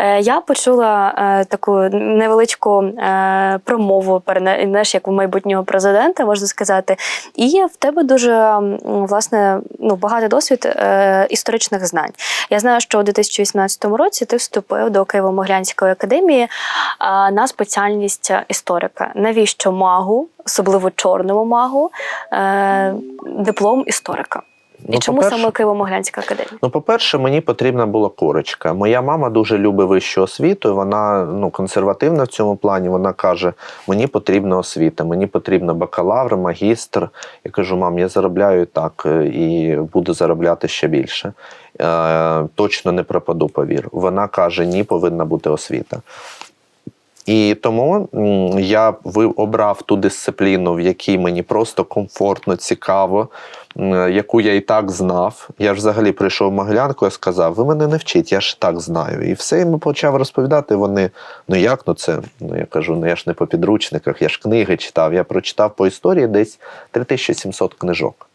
Е, Я почула е, таку невеличку е, промову знаєш, як у майбутнього президента, можна сказати. І в тебе дуже власне ну, багато досвід історичних знань. Я знаю, що у 2018 році ти вступив до Києво-Могилянської академії на спеціальність історика. Навіщо магу, особливо чорному магу, диплом історика? І Ну, чому саме Києво-Могилянська академія? Ну, по-перше, мені потрібна була корочка. Моя мама дуже любить вищу освіту. і Вона ну, консервативна в цьому плані. Вона каже: мені потрібна освіта, мені потрібно бакалавр, магістр. Я кажу, мам, я заробляю так е, і буду заробляти ще більше. Е, точно не пропаду, повір. Вона каже: ні, повинна бути освіта. І тому я обрав ту дисципліну, в якій мені просто комфортно, цікаво, яку я і так знав. Я ж взагалі прийшов в Могилянку і сказав: ви мене не вчіть, я ж так знаю. І все йому почав розповідати. Вони, ну як ну це? Ну я кажу, ну я ж не по підручниках, я ж книги читав. Я прочитав по історії десь 3700 книжок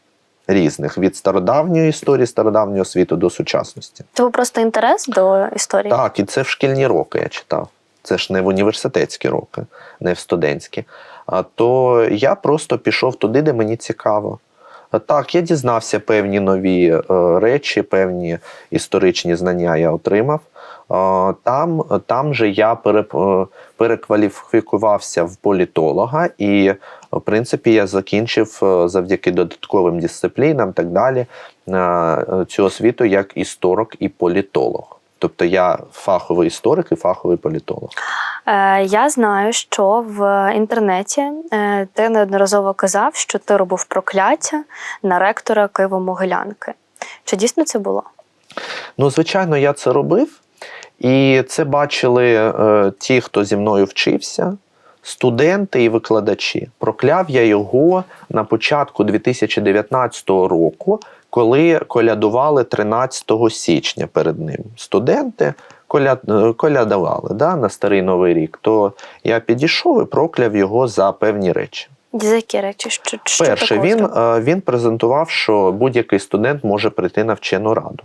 різних від стародавньої історії, стародавнього світу до сучасності. Це був просто інтерес до історії. Так, і це в шкільні роки я читав. Це ж не в університетські роки, не в студентські. То я просто пішов туди, де мені цікаво. Так, я дізнався певні нові е, речі, певні історичні знання я отримав. Там, там же я е, перекваліфікувався в політолога, і, в принципі, я закінчив е, завдяки додатковим дисциплінам так далі цю освіту як історик і політолог. Тобто я фаховий історик і фаховий політолог. Е, я знаю, що в інтернеті е, ти неодноразово казав, що ти робив прокляття на ректора Києво-Могилянки. Чи дійсно це було? Ну, звичайно, я це робив, і це бачили е, ті, хто зі мною вчився, студенти і викладачі. Прокляв я його на початку 2019 року, коли колядували 13 січня перед ним. Студенти коля... е, колядували да, на старий новий рік. То я підійшов і прокляв його за певні речі. За які речі? Що, що Перше, він, е, він презентував, що будь-який студент може прийти на вчену раду.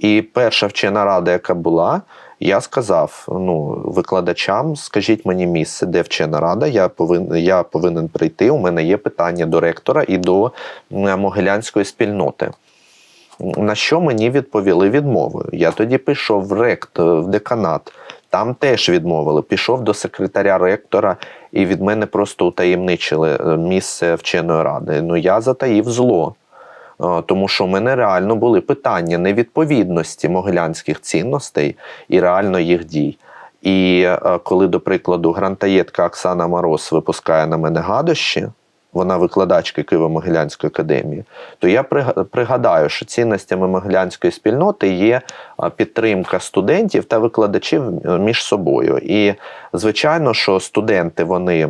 І перша вчена рада, яка була, я сказав ну, викладачам: скажіть мені місце, де вчена рада, я повинен, я повинен прийти. У мене є питання до ректора і до могилянської спільноти. На що мені відповіли відмовою? Я тоді пішов в рект, в деканат. Там теж відмовили. Пішов до секретаря ректора, і від мене просто утаємничили е, місце вченої ради. Ну я затаїв зло. Тому що в мене реально були питання невідповідності могилянських цінностей і реально їх дій. І е, коли, до прикладу, грантаєтка Оксана Мороз випускає на мене гадощі, вона викладачка Києво-Могилянської академії, то я прига- пригадаю, що цінностями могилянської спільноти є підтримка студентів та викладачів е, між собою. І звичайно, що студенти вони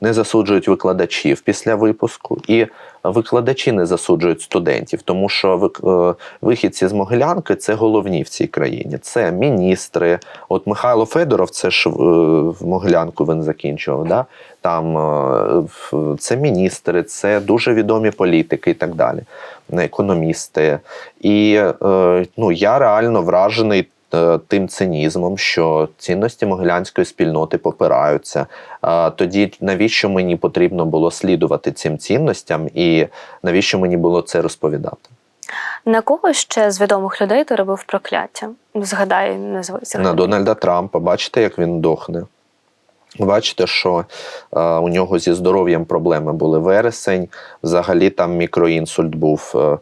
не засуджують викладачів після випуску, і викладачі не засуджують студентів, тому що е, вихідці з Могилянки це головні в цій країні. Це міністри. От Михайло Федоров, це ж е, в Могилянку він закінчував. Да? Там е, це міністри, це дуже відомі політики і так далі, економісти. І е, ну, я реально вражений е, тим цинізмом, що цінності могилянської спільноти попираються. Тоді навіщо мені потрібно було слідувати цим цінностям, і навіщо мені було це розповідати? На кого ще з відомих людей ти робив прокляття? Згадай, назви На. Дональда Трампа, бачите, як він дохне. Бачите, що е, у нього зі здоров'ям проблеми були вересень. Взагалі там мікроінсульт був. Е, е,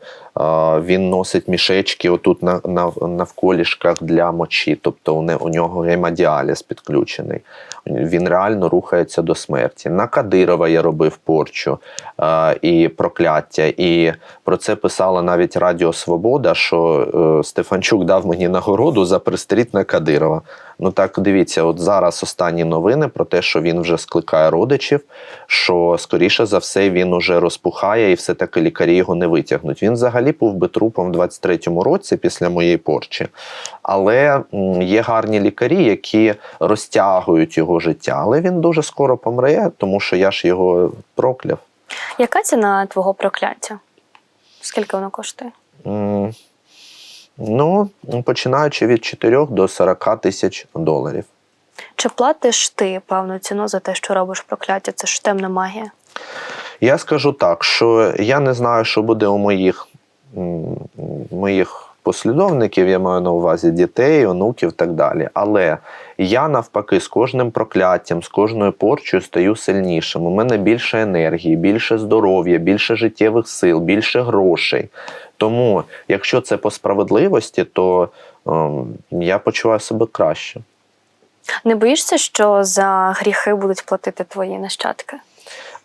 він носить мішечки отут на, на, навколішках для мочі, тобто у, не, у нього гемодіаліз підключений. Він реально рухається до смерті. На Кадирова я робив порчу е, і прокляття. І про це писала навіть Радіо Свобода, що е, Стефанчук дав мені нагороду за пристріт на Кадирова. Ну так дивіться, от зараз останні новини про те, що він вже скликає родичів, що скоріше за все він уже розпухає і все-таки лікарі його не витягнуть. Він взагалі був би трупом в 23-му році після моєї порчі. Але є гарні лікарі, які розтягують його життя. Але він дуже скоро помре, тому що я ж його прокляв. Яка ціна твого прокляття? Скільки воно коштує? Ну, починаючи від 4 до 40 тисяч доларів. Чи платиш ти певну ціну за те, що робиш прокляття? Це ж темна магія. Я скажу так, що я не знаю, що буде у моїх, моїх послідовників, я маю на увазі дітей, онуків і так далі. Але я навпаки з кожним прокляттям, з кожною порчою стаю сильнішим. У мене більше енергії, більше здоров'я, більше життєвих сил, більше грошей. Тому, якщо це по справедливості, то ем, я почуваю себе краще. Не боїшся, що за гріхи будуть платити твої нащадки?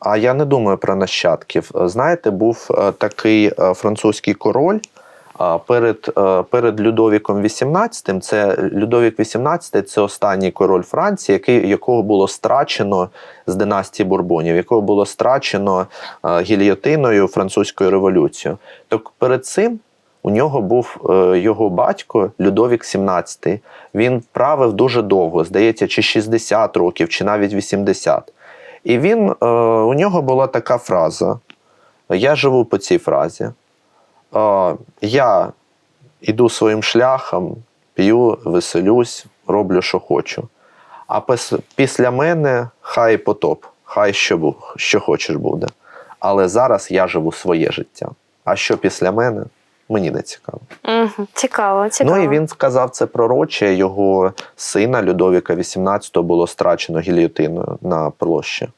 А я не думаю про нащадків. Знаєте, був е, такий е, французький король перед, е, перед Людовіком XVIII. Це Людовік XVIII – це останній король Франції, який, якого було страчено з династії Бурбонів, якого було страчено гільйотиною французькою революцією. Так перед цим у нього був його батько Людовік XVII. Він правив дуже довго, здається, чи 60 років, чи навіть 80. І він, е, у нього була така фраза. Я живу по цій фразі. Е, я іду своїм шляхом, п'ю, веселюсь, роблю, що хочу. А після мене хай потоп, хай що, що хочеш буде. Але зараз я живу своє життя. А що після мене, мені не цікаво. Угу. Цікаво, цікаво. Ну і він сказав це пророче. Його сина Людовіка XVIII було страчено гільйотиною на площі.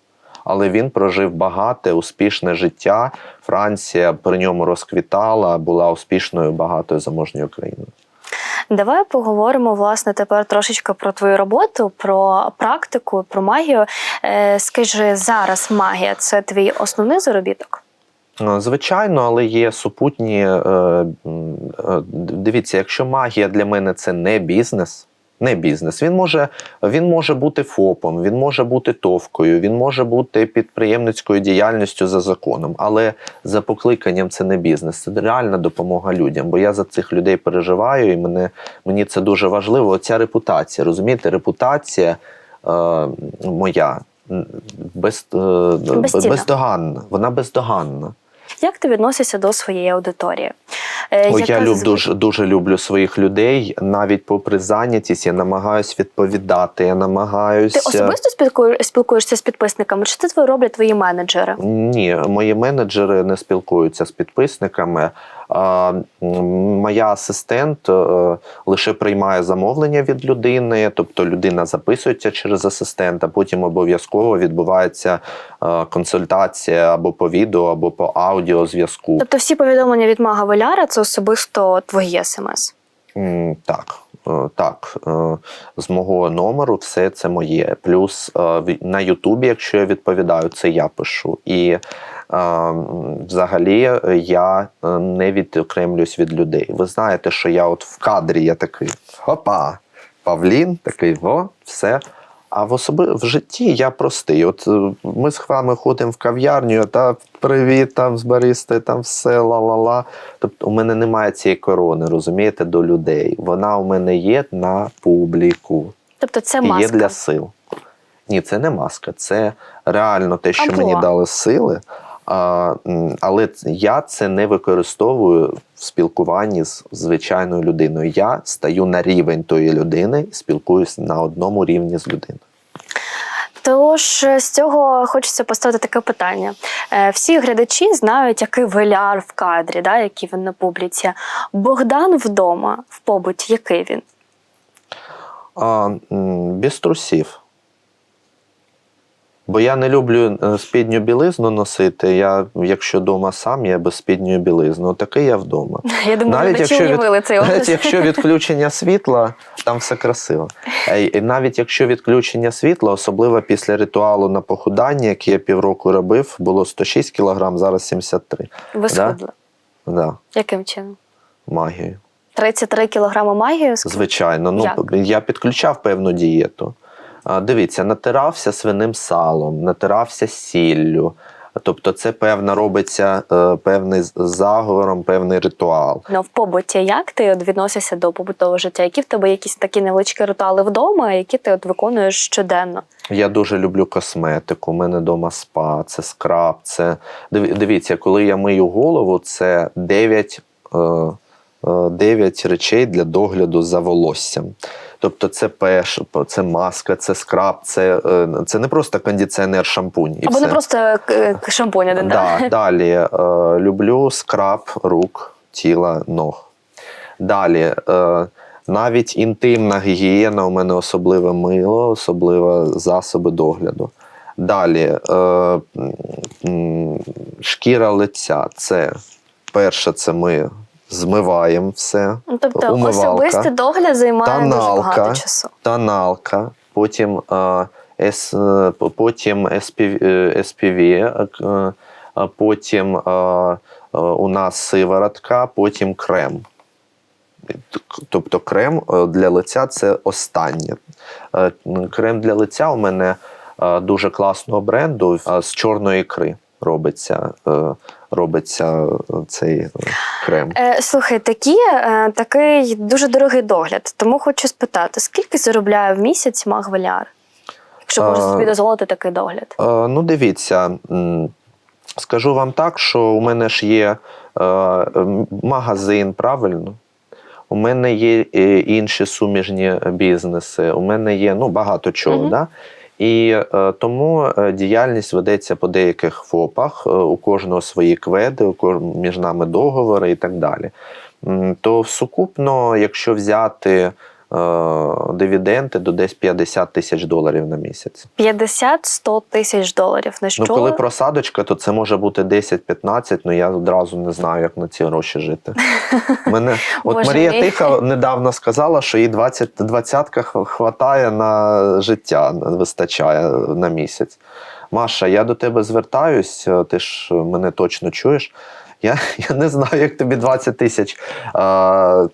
Але він прожив багате, успішне життя. Франція при ньому розквітала, була успішною, багатою заможньою країною. Давай поговоримо власне тепер трошечки про твою роботу, про практику, про магію. Е, скажи, зараз магія це твій основний заробіток? Е, Звичайно, але є супутні. е, е, Дивіться, якщо магія для мене це не бізнес. Не бізнес. Він може, він може бути ФОПом, він може бути товкою, він може бути підприємницькою діяльністю за законом. Але за покликанням це не бізнес, це реальна допомога людям. Бо я за цих людей переживаю, і мене, мені це дуже важливо. Оця репутація, розумієте, репутація е, моя без, е, бездоганна. Вона бездоганна. Як ти відносишся до своєї аудиторії? О, я люб, дуже, дуже люблю своїх людей. Навіть попри зайнятість, я намагаюсь відповідати. Я намагаюсь. Ти особисто спілкує- спілкуєшся з підписниками? Чи це твої роблять твої менеджери? Ні, мої менеджери не спілкуються з підписниками. Моя асистент е, лише приймає замовлення від людини, тобто людина записується через асистента, потім обов'язково відбувається е, консультація або по відео, або по аудіозв'язку. Тобто всі повідомлення від мага Веляра це особисто твої смс. Так, е, так. З мого номеру все це моє. Плюс на Ютубі, якщо я відповідаю, це я пишу. І взагалі е, я е, не відокремлюсь від людей. Ви знаєте, що я от в кадрі я такий хопа, Павлін, такий о, все. А в особи в житті я простий. От е, ми з вами ходимо в кав'ярню, та привіт, там з баристи, там все ла-ла-ла. Тобто у мене немає цієї корони, розумієте, до людей. Вона у мене є на публіку Тобто це і маска. є для сил. Ні, це не маска, це реально те, що Амплуа. мені дали сили. Але я це не використовую в спілкуванні з звичайною людиною. Я стаю на рівень тої людини і спілкуюся на одному рівні з людиною. Тож е, з цього хочеться поставити таке питання. Е, Всі глядачі знають, який веляр в кадрі, да, який він на публіці. Богдан вдома в побуті, який він? А, без трусів. Бо я не люблю е, спідню білизну носити. Я, якщо вдома сам, я без спідньої білизни. Такий я вдома. Я думаю, Навіть якщо, від, уявили цей навіть якщо відключення світла, там все красиво. Е, І навіть якщо відключення світла, особливо після ритуалу на похудання, який я півроку робив, було 106 кг, зараз 73. Ви схудли. Да, Яким чином? магією. 33 кілограми магії? Звичайно, ну Як? я підключав певну дієту. Дивіться, натирався свиним салом, натирався сіллю. Тобто, це певна робиться е, певний заговором, певний ритуал. Ну, в побуті як ти от відносишся до побутового життя? Які в тебе якісь такі невеличкі ритуали вдома, які ти от виконуєш щоденно? Я дуже люблю косметику. У мене вдома спа, це скраб. Це дивіться, коли я мию голову, це 9, е, 9 речей для догляду за волоссям. Тобто це пеш, це маска, це скраб, це, е, це не просто кондиціонер, шампунь. І Або все. не просто е, шампунь один, Да, да? далі е, люблю скраб рук, тіла, ног. Далі, е, навіть інтимна гігієна, у мене особливе мило, особливе засоби догляду. Далі, е, шкіра лиця. Це перше, це ми змиваємо все. Ну, Тобто Умивалка. особистий догляд займає дуже багато часу. тоналка, потім, е, С, е, потім SPV, е, е, потім е, у нас сиворотка, потім крем. Тобто крем для лиця це останнє. Крем для лиця у мене дуже класного бренду з чорної ікри робиться, е, робиться цей е, крем. Е, слухай, такі, е, такий дуже дорогий догляд. Тому хочу спитати, скільки заробляє в місяць маг Валяр? Якщо можна собі дозволити такий догляд. Е, Ну, дивіться, скажу вам так, що у мене ж є е, магазин, правильно? У мене є е, інші суміжні бізнеси, у мене є ну, багато чого. Мгм. Да? І е, тому е, діяльність ведеться по деяких ФОПах, е, у кожного свої кведи, у між нами договори і так далі. То сукупно, якщо взяти е, дивіденди, то десь 50 тисяч доларів на місяць. 50-100 тисяч доларів. На що? Ну, коли просадочка, то це може бути 10-15, ну я одразу не знаю, як на ці гроші жити. Мене, от Боже Марія мій. Тиха недавно сказала, що їй 20, двадцятка хватає на життя, вистачає на місяць. Маша, я до тебе звертаюсь, е, ти ж мене точно чуєш. Я, я не знаю, як тобі 20 тисяч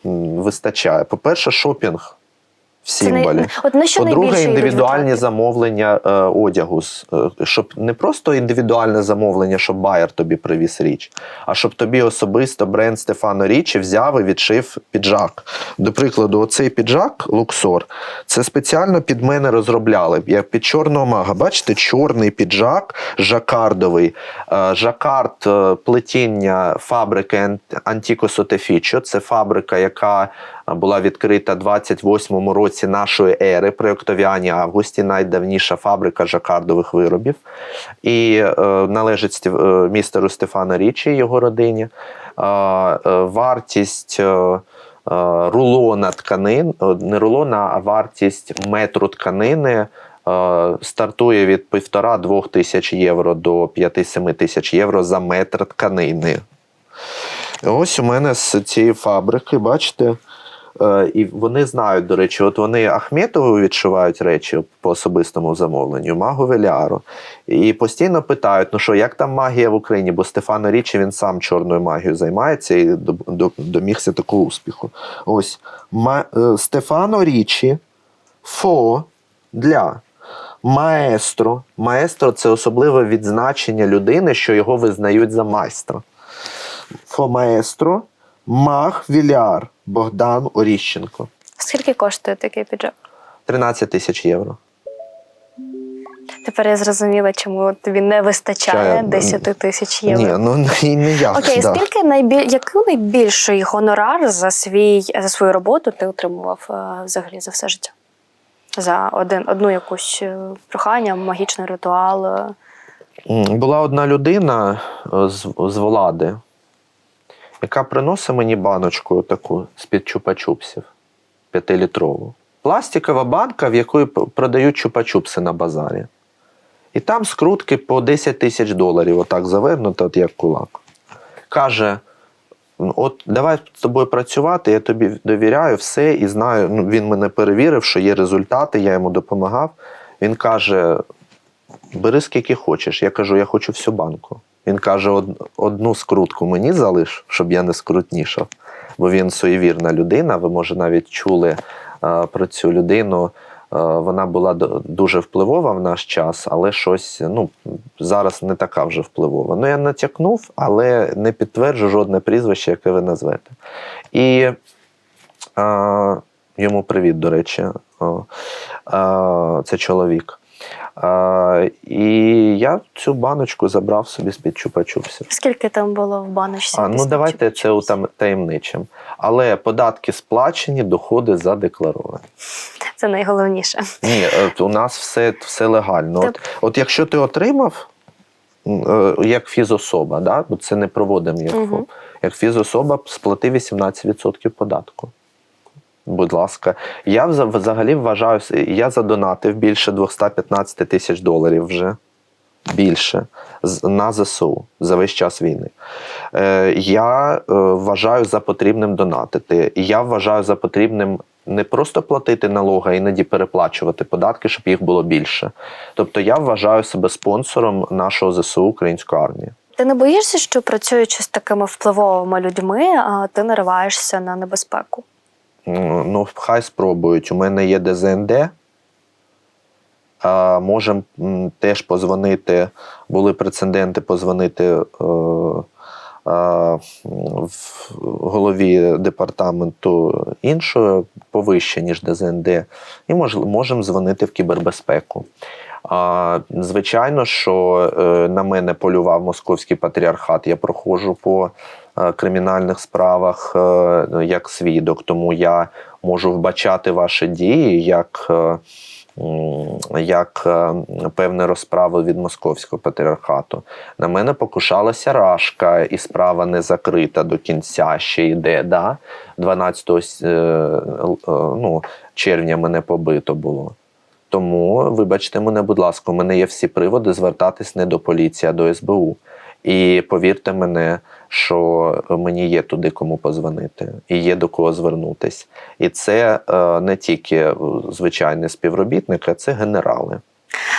вистачає. По-перше, шопінг в. От на що По-друге, індивідуальні замовлення е, одягу, е, щоб не просто індивідуальне замовлення, щоб байер тобі привіз річ, а щоб тобі особисто бренд Стефано Річі взяв і відшив піджак. До прикладу, оцей піджак Луксор, це спеціально під мене розробляли. Як під чорного мага. Бачите, чорний піджак жакардовий. Е, Жакард е, плетіння фабрики Ан- Antico Sottificio. Це фабрика, яка була відкрита 28-му році нашої ери при Октавіані Августі, найдавніша фабрика жакардових виробів. І е, належить е, містеру Стефана Річі, його родині. Е, е, вартість. е, е, Рулона тканин, е, не рулона, а вартість метру тканини е, стартує від 1,5-2 тисяч євро до 5-7 тисяч євро за метр тканини. Ось у мене з цієї фабрики, бачите, і вони знають, до речі, от вони Ахметову відшивають речі по особистому замовленню, магу Веляру. І постійно питають: ну що, як там магія в Україні? Бо Стефано Річі він сам чорною магією займається і до- до- домігся такого успіху. Ось Ма, е, Стефано Річі фо для. Маестро. Маестро це особливе відзначення людини, що його визнають за майстра. Фо маестро, маг Віляр Богдан Оріщенко. Скільки коштує такий піджак? 13 тисяч євро. Тепер я зрозуміла, чому тобі не вистачає Чая, 10 тисяч євро. Ні, ну і не я. Окей, да. скільки найбіль... який найбільший гонорар за свій за свою роботу ти отримував е, взагалі за все життя? За один одну якусь е, прохання, магічний ритуал. е. Була одна людина з, з влади, яка приносить мені баночку таку з-під чупа-чупсів п'ятилітрову. Пластикова банка, в якої продають чупа-чупси на базарі. І там скрутки по 10 тисяч доларів, отак завернуто, от як кулак. Каже: от давай з тобою працювати, я тобі довіряю все і знаю. Ну, він мене перевірив, що є результати, я йому допомагав. Він каже: бери скільки хочеш. Я кажу, я хочу всю банку. Він каже: одну скрутку мені залиш, щоб я не скрутнішав. Бо він суєвірна людина. Ви, може, навіть чули про цю людину. Вона була дуже впливова в наш час, але щось ну, зараз не така вже впливова. Ну, я натякнув, але не підтверджу жодне прізвище, яке ви назвете. І е, йому привіт, до речі. О, е, це чоловік. І я цю баночку забрав собі з-під чупа-чупсів. Скільки там було в баночці? А, ну давайте це чупа-чупсів? там таємничим. Але податки сплачені, доходи задекларовані. Це найголовніше. Ні, от у нас все, все легально. Та- От, от якщо ти отримав е, як фізособа, да? бо це не проводимо як. ФОП, як фізособа сплати 18% податку. Будь ласка, я взагалі вважаю, я задонатив більше 215 тисяч доларів вже. Більше на ЗСУ за весь час війни. Е, я е, вважаю за потрібним донатити. Я вважаю за потрібним не просто платити налоги, а іноді переплачувати податки, щоб їх було більше. Тобто я вважаю себе спонсором нашого ЗСУ української армії. Ти не боїшся, що працюючи з такими впливовими людьми, ти нариваєшся на небезпеку? Ну, хай спробують. У мене є ДЗНД. А, можемо теж позвонити. Були прецеденти позвонити е, е, в голові департаменту іншого повище, ніж ДЗНД, і мож, можемо дзвонити в кібербезпеку. А, звичайно, що е, на мене полював московський патріархат. Я проходжу по кримінальних справах е, як свідок, тому я можу вбачати ваші дії як. е, Як е, певне розправу від московського патріархату. На мене покушалася рашка, і справа не закрита до кінця, ще йде. Да? 12 с- е, е, ну, червня мене побито було. Тому, вибачте мене, будь ласка, у мене є всі приводи звертатись не до поліції, а до СБУ. І повірте мене, що мені є туди кому позвонити, і є до кого звернутись. І це е, не тільки е, звичайні співробітники, а це генерали.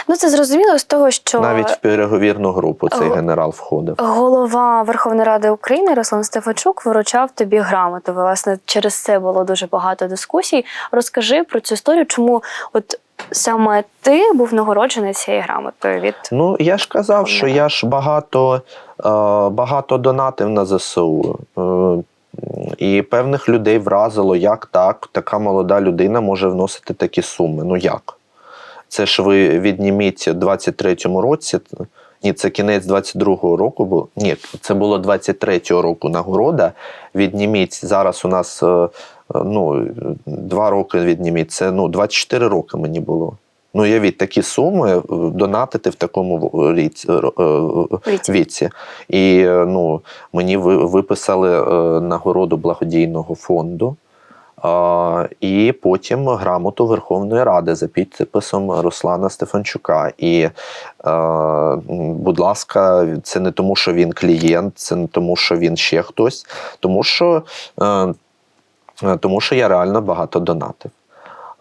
Ну це зрозуміло з того, що Навіть в переговірну групу цей О. генерал входив. голова Верховної Ради України Руслан Стефанчук виручав тобі грамоту. Власне, через це було дуже багато дискусій. Розкажи про цю історію, чому от саме ти був нагороджений цією грамотою від Ну, я ж казав, що я ж багато, е, багато донатив на ЗСУ. Е, і певних людей вразило, як так, така молода людина може вносити такі суми. Ну як? Це ж ви відніміть у 23-му році. Ні, це кінець 22-го року був. Ні, це було 23-го року нагорода. Відніміть зараз у нас е, е, ну, два роки відніміть. Це ну, 24 роки мені було. Ну, уявіть, такі суми е, донатити в такому Віці. І ну, мені виписали нагороду благодійного фонду. І потім грамоту Верховної Ради за підписом Руслана Стефанчука. І, е, будь ласка, це не тому, що він клієнт, це не тому, що він ще хтось, тому що, е, тому що я реально багато донатив.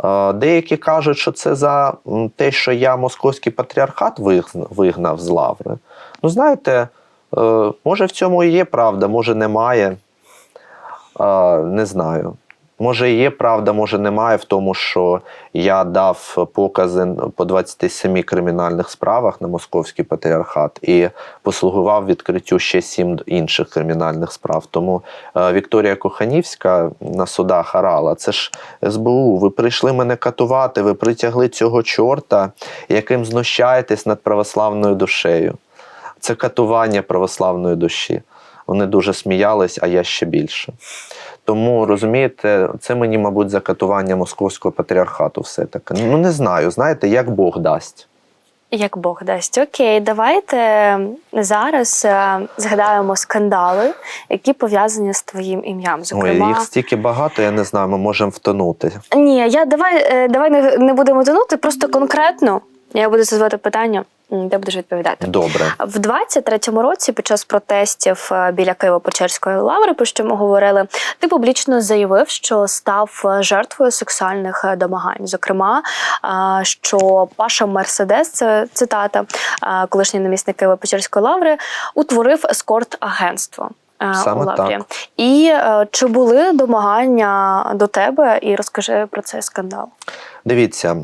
Е, Деякі кажуть, що це за те, що я московський патріархат вигнав з лаври. Ну, знаєте, може в цьому і є правда, може немає. Не знаю. Може, є правда, може немає в тому, що я дав покази по 27 кримінальних справах на московський патріархат і послугував відкриттю ще сім інших кримінальних справ. Тому е, Вікторія Коханівська на судах орала, це ж СБУ, ви прийшли мене катувати, ви притягли цього чорта, яким знущаєтесь над православною душею. Це катування православної душі. Вони дуже сміялись, а я ще більше. Тому розумієте, це мені, мабуть, за катування московського патріархату все таки. Ну не знаю, знаєте, як Бог дасть. як Бог дасть. Окей, давайте зараз е, згадаємо скандали, які пов'язані з твоїм ім'ям. Ой, їх стільки багато, я не знаю, ми можемо втонути. ні, я давай, е, давай не, не будемо тонути, просто конкретно. Я буду задавати питання, ти будеш відповідати. Добре. В 23-му році, під час протестів е, біля Києво-Печерської лаври, про що ми говорили, ти публічно заявив, що став е, жертвою сексуальних е, домагань. Зокрема, що Паша Мерседес, це цитата, колишній намісник Києво-Печерської лаври, утворив ескорт-агентство. е, Саме у лаврі. так. І е, чи були домагання до тебе? І розкажи про цей скандал. Дивіться,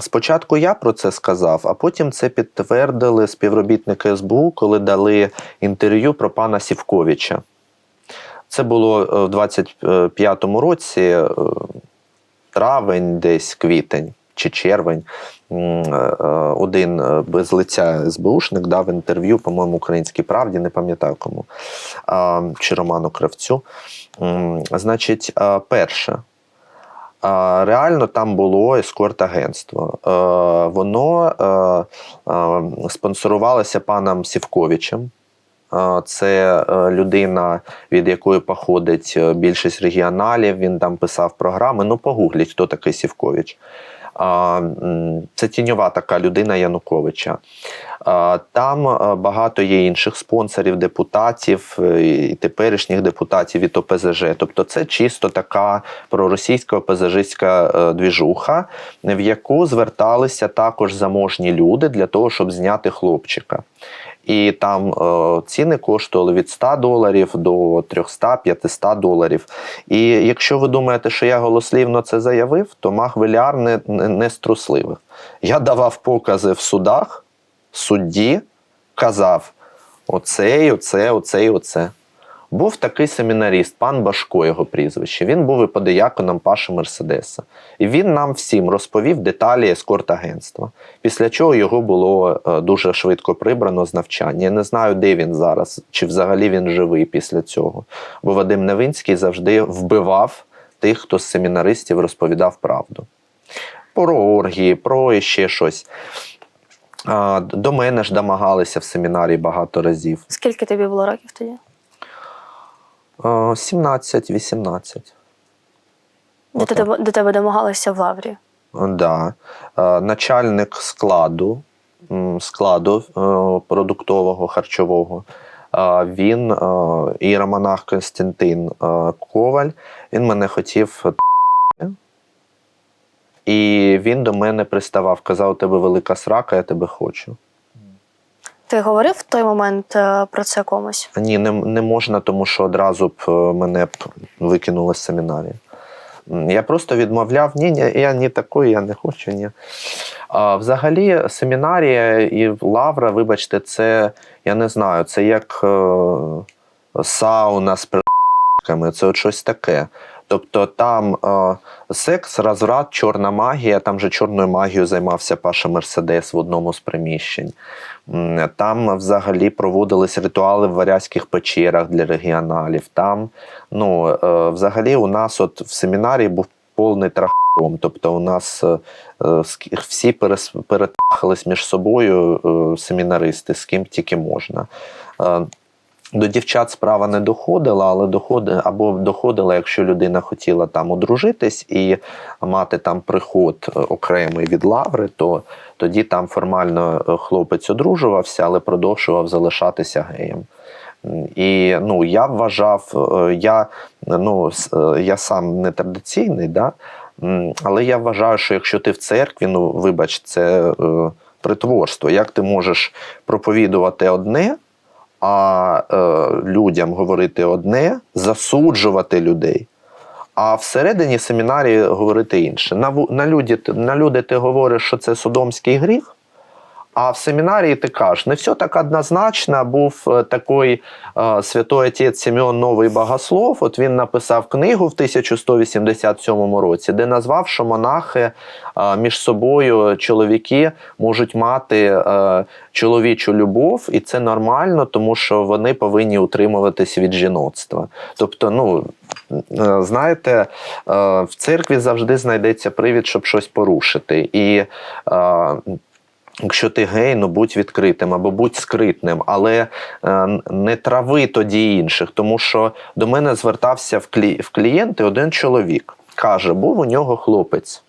спочатку я про це сказав, а потім це підтвердили співробітники СБУ, коли дали інтерв'ю про пана Сівковича. Це було е, в 25-му році, е, травень, десь квітень. Чи червень, е, е, один е, без лиця СБУшник дав інтерв'ю, по-моєму, Українській правді, не пам'ятаю кому, чи Роману Кравцю. Значить, перше. Реально там було ескорт-агентство. Воно спонсорувалося паном Сівковичем. Це людина, від якої походить більшість регіоналів. Він там писав програми. Ну, погугліть, хто такий Сівкович. Це тіньова така людина Януковича. Там е, багато є інших спонсорів, депутатів е, і теперішніх депутатів від ОПЗЖ. Тобто, це чисто така проросійська ОПЗЖська е, двіжуха, в яку зверталися також заможні люди для того, щоб зняти хлопчика. І там е, ціни коштували від 100 доларів до 300-500 доларів. І якщо ви думаєте, що я голослівно це заявив, то Мах Веляр не, не, не струсливий. Я давав покази в судах, судді казав: оце, оце, оце оце. Був такий семінаріст, пан Башко, його прізвище. Він був і подияконом Паши Мерседеса. І він нам всім розповів деталі ескорт-агентства. Після чого його було е, дуже швидко прибрано з навчання. Я не знаю, де він зараз, чи взагалі він живий після цього. Бо Вадим Невинський завжди вбивав тих, хто з семінаристів розповідав правду. Про оргії, про ще щось. До мене ж домагалися в семінарі багато разів. Скільки тобі було років тоді? А, 17-18. До тебе, до тебе домагалися в лаврі. Да. Е, Начальник складу, складу е, продуктового харчового. е, Він, е, іеромонах Константин е, Коваль, він мене хотів. І він до мене приставав, казав, у тебе велика срака, я тебе хочу. Ти говорив в той момент е, про це комусь? Ні, не, не можна, тому що одразу б е, мене б викинули з семінарії. Я просто відмовляв, ні, ні, я не такий, я не хочу. Ні. А, взагалі, семінарія і лавра, вибачте, це я не знаю, це як е, сауна з приками, це от щось таке. Тобто там е, секс, розврат, чорна магія, там же чорною магією займався Паша Мерседес в одному з приміщень. Там взагалі проводились ритуали в варязьких печерах для регіоналів. Там, ну, е, взагалі, у нас от в семінарі був повний трахом. Тобто, у нас е, е, всі перес- перетрахались між собою е, семінаристи, з ким тільки можна. Е, До дівчат справа не доходила, але доходи або доходила, якщо людина хотіла там одружитись і мати там приход е, окремий від лаври, то тоді там формально е, хлопець одружувався, але продовжував залишатися геєм. І ну, я вважав, е, я, ну, я сам не традиційний, да? Але я вважаю, що якщо ти в церкві, ну вибач, це притворство. Як ти можеш проповідувати одне, а е, людям говорити одне, засуджувати людей. А всередині семінарії говорити інше. На, на, люди, на люди ти говориш, що це содомський гріх, а в семінарії ти кажеш, не все так однозначно. Був е, такий е, святой отець Сімеон Новий Богослов. От він написав книгу в 1187 році, де назвав, що монахи е, між собою чоловіки можуть мати е, чоловічу любов, і це нормально, тому що вони повинні утримуватись від жіноцтва. Тобто, ну е, знаєте, е, в церкві завжди знайдеться привід, щоб щось порушити. І е, Якщо ти гей, ну будь відкритим або будь скритним, але е, не трави тоді інших. Тому що до мене звертався в, клі... в клієнти один чоловік. Каже, був у нього хлопець.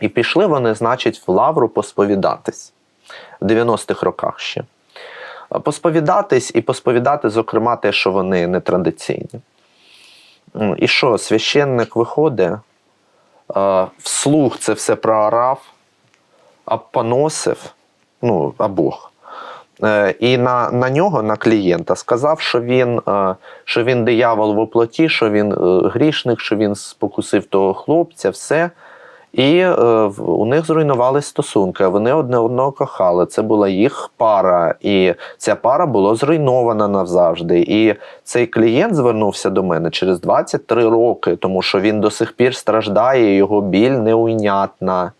І пішли вони, значить, в лавру посповідатись в 90-х роках ще. Посповідатись і посповідати, зокрема, те, що вони нетрадиційні. І що, священник виходить, е, вслух це все проорав, поносив, ну, а Бог. Е, І на, на нього, на клієнта, сказав, що він, е, що він диявол в оплоті, що він е, грішник, що він спокусив того хлопця, все. І у них зруйнувалися стосунки. Вони одне одного кохали. Це була їх пара, і ця пара була зруйнована навзавжди. І цей клієнт звернувся до мене через 23 роки, тому що він до сих пір страждає, його біль неуйнятна.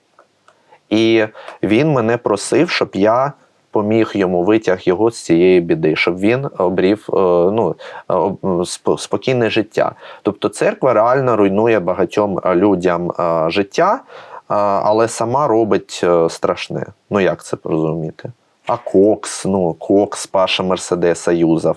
І він мене просив, щоб я поміг йому витяг його з цієї біди, щоб він обрів е, ну, е, спокійне життя. Тобто церква реально руйнує багатьом е, людям життя, але сама робить страшне. Ну як це розуміти? А Кокс, ну Кокс, Паша Мерседеса юзав.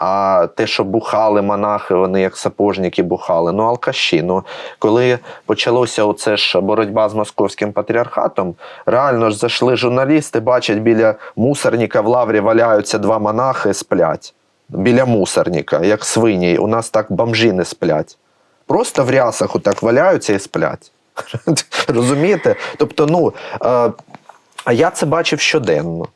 А те, що бухали монахи, вони як сапожники бухали. Ну, алкаші. Ну, коли почалося оце ж боротьба з московським патріархатом, реально ж зайшли журналісти, бачать, біля мусорника в лаврі валяються два монахи, сплять. Біля мусорника, як свині. У нас так бомжі не сплять. Просто в рясах отак валяються і сплять. Розумієте? Тобто, ну, е, а я це бачив щоденно.